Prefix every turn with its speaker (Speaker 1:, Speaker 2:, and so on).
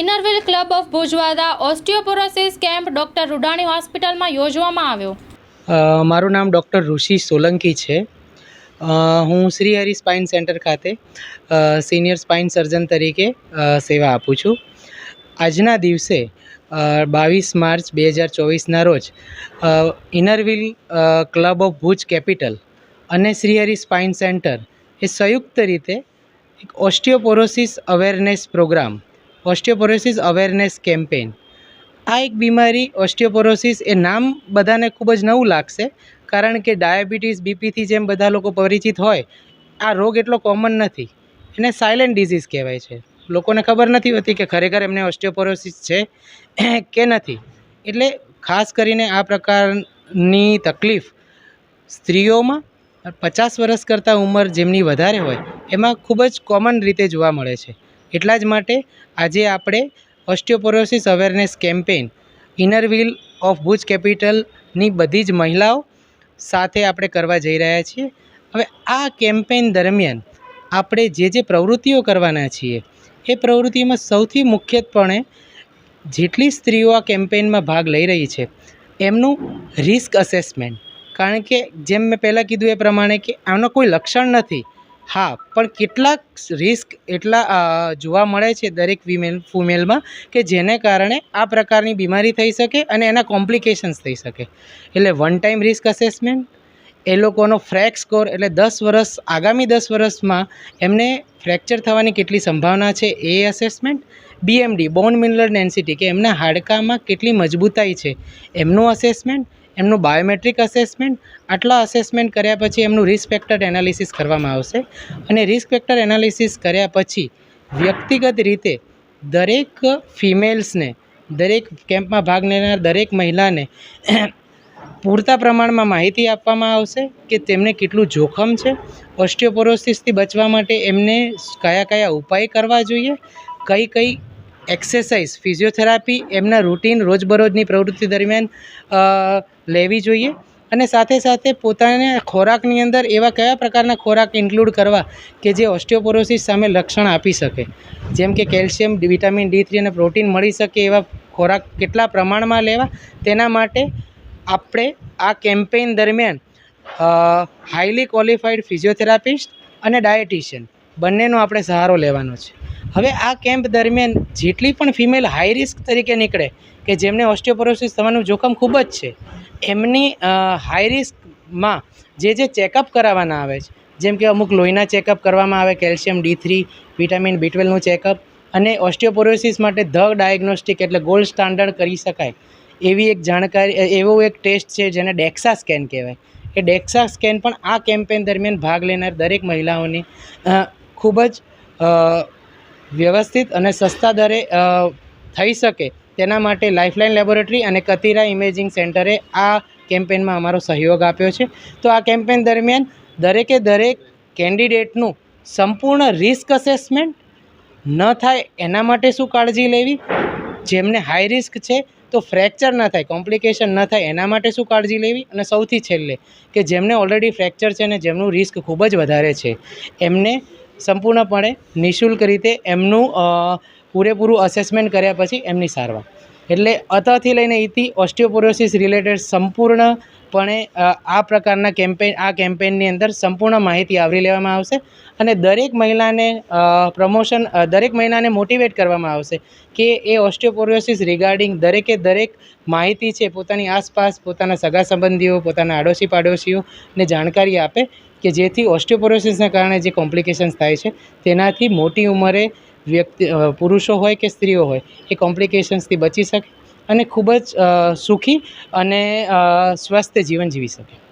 Speaker 1: Inner Wheel club of Bhujwada osteoporosis camp doctor Rudani હોસ્પિટલમાં યોજવામાં આવ્યો.
Speaker 2: મારું નામ ડૉક્ટર ઋષિ સોલંકી છે. હું શ્રી હરિ સ્પાઇન સેન્ટર ખાતે સિનિયર સ્પાઇન સર્જન તરીકે સેવા આપું છું. આજના દિવસે બાવીસ માર્ચ બે હજાર ચોવીસના રોજ Inner Wheel club of Bhuj capital અને શ્રી હરિ સ્પાઇન સેન્ટર એ સંયુક્ત રીતે એક osteoporosis awareness programme osteoporosis awareness campaign આ એક બીમારી ઓસ્ટિયોપોરોસિસ એ નામ બધાને ખૂબ જ નવું લાગશે, કારણ કે ડાયાબિટીસ બીપીથી જેમ બધા લોકો પરિચિત હોય, આ રોગ એટલો કોમન નથી. એને સાયલેન્ટ ડિઝીઝ કહેવાય છે. લોકોને ખબર નથી હોતી કે ખરેખર એમને ઓસ્ટિયોપોરોસિસ છે કે નથી. એટલે ખાસ કરીને આ પ્રકારની તકલીફ સ્ત્રીઓમાં પચાસ વર્ષ કરતાં ઉંમર જેમની વધારે હોય, એમાં ખૂબ જ કોમન રીતે જોવા મળે છે. એટલા જ માટે આજે આપણે osteoporosis awareness campaign, inner wheel of Bhuj કેપિટલની બધી જ મહિલાઓ સાથે આપણે કરવા જઈ રહ્યા છીએ. હવે આ કેમ્પેઇન દરમિયાન આપણે જે જે પ્રવૃત્તિઓ કરવાના છીએ, એ પ્રવૃત્તિમાં સૌથી મુખ્યત્વપણે જેટલી સ્ત્રીઓ આ કેમ્પેઇનમાં ભાગ લઈ રહી છે, એમનું રિસ્ક અસેસમેન્ટ કારણ કે જેમ મેં પહેલાં કીધું એ પ્રમાણે કે આનો કોઈ લક્ષણ નથી હા, પણ કેટલાક રિસ્ક એટલા જોવા મળે છે દરેક વિમેલ ફિમેલમાં કે જેને કારણે આ પ્રકારની બીમારી થઈ શકે અને એના કોમ્પ્લિકેશન્સ થઈ શકે. એટલે વન ટાઈમ રિસ્ક અસેસમેન્ટ એ લોકોનો ફ્રેક સ્કોર એટલે દસ વર્ષ, આગામી દસ વર્ષમાં એમને ફ્રેક્ચર થવાની કેટલી સંભાવના છે એ assessment BMD bone mineral density કે એમના હાડકામાં કેટલી મજબૂતાઈ છે એમનું અસેસમેન્ટ એમનું બાયોમેટ્રિક અસેસમેન્ટ આટલા અસેસમેન્ટ કર્યા પછી એમનું રિસ્ક ફેક્ટર એનાલિસિસ કરવામાં આવશે. અને રિસ્ક ફેક્ટર એનાલિસિસ કર્યા પછી વ્યક્તિગત રીતે દરેક ફિમેલ્સને દરેક કેમ્પમાં ભાગ લેનાર દરેક મહિલાને પૂરતા પ્રમાણમાં માહિતી આપવામાં આવશે કે તેમને કેટલું જોખમ છે. ઓસ્ટિયોપોરોસિસથી બચવા માટે એમને કયા કયા ઉપાય કરવા જોઈએ, કઈ કઈ એક્સરસાઇઝ, ફિઝિયોથેરાપી એમના રૂટીન રોજબરોજની પ્રવૃત્તિ દરમિયાન લેવી જોઈએ અને સાથે સાથે પોતાને ખોરાકની અંદર એવા કયા પ્રકારના ખોરાક ઇન્ક્લુડ કરવા કે જે ઓસ્ટિયોપોરોસિસ સામે લક્ષણ આપી શકે? જેમ કે કેલ્શિયમ વિટામિન ડી થ્રી અને પ્રોટીન મળી શકે એવા ખોરાક કેટલા પ્રમાણમાં લેવા? તેના માટે આપણે આ કેમ્પેઇન દરમિયાન હાઈલી ક્વોલિફાઈડ ફિઝિયોથેરાપિસ્ટ અને ડાયટિશિયન બંનેનો આપણે સહારો લેવાનો છે. હવે આ કેમ્પ દરમિયાન જેટલી પણ ફિમેલ હાઈ રિસ્ક તરીકે નીકળે, કે જેમને ઓસ્ટિયોપોરોસિસ થવાનું જોખમ ખૂબ જ છે, એમની હાઈ રિસ્કમાં જે જે ચેકઅપ કરાવવાના આવે છે, જેમ કે અમુક લોહીના ચેકઅપ કરવામાં આવે calcium D three vitamin B ટ્વેલ્વનું checkup અને ઓસ્ટિયોપોરોસિસ માટે ધ ડાયગ્નોસ્ટિક એટલે ગોલ્ડ સ્ટાન્ડર્ડ કરી શકાય. એવી એક જાણકારી એવો એક ટેસ્ટ છે જેને ડેક્સા સ્કેન કહેવાય. એ ડેક્સા સ્કેન પણ આ કેમ્પેન દરમિયાન ભાગ લેનાર દરેક મહિલાઓની ખૂબ જ વ્યવસ્થિત અને સસ્તા દરે થઈ શકે તેના માટે લાઇફલાઇન લેબોરેટરી અને કતિરા ઇમેજિંગ સેન્ટરે આ કેમ્પેનમાં અમારો સહયોગ આપ્યો છે. તો આ કેમ્પેન દરમિયાન દરેકે દરેક કેન્ડિડેટનું સંપૂર્ણ રિસ્ક અસેસમેન્ટ ન થાય એના માટે શું કાળજી લેવી? જેમને હાઈ રિસ્ક છે તો ફ્રેક્ચર ન થાય કોમ્પ્લિકેશન ન થાય એના માટે શું કાળજી લેવી? અને સૌથી છેલ્લે કે જેમને ઓલરેડી ફ્રેક્ચર છે અને જેમનું રિસ્ક ખૂબ જ વધારે છે, એમને સંપૂર્ણપણે નિઃશુલ્ક રીતે એમનું પૂરેપૂરું અસેસમેન્ટ કર્યા પછી એમની સારવાર. એટલે અતથી લઈને ઇતિ ઓસ્ટિયોપોરોસિસ રિલેટેડ સંપૂર્ણપણે આ પ્રકારના કેમ્પેન આ કેમ્પેનની અંદર સંપૂર્ણ માહિતી આવરી લેવામાં આવશે અને દરેક મહિલાને પ્રમોશન દરેક મહિલાને મોટિવેટ કરવામાં આવશે કે એ ઓસ્ટિયોપોરોસિસ રિગાર્ડિંગ દરેકે દરેક માહિતી છે, પોતાની આસપાસ, પોતાના સગા સંબંધીઓ, પોતાના આડોશી પાડોશીઓને જાણકારી આપે કે જેથી ઓસ્ટિયોપોરોસિસના કારણે જે કોમ્પ્લિકેશન્સ થાય છે, તેનાથી મોટી ઉંમરે વ્યક્તિ પુરુષો હોય કે સ્ત્રીઓ હોય, એ કોમ્પ્લિકેશન્સથી બચી શકે અને ખૂબ જ સુખી અને સ્વસ્થ જીવન જીવી શકે.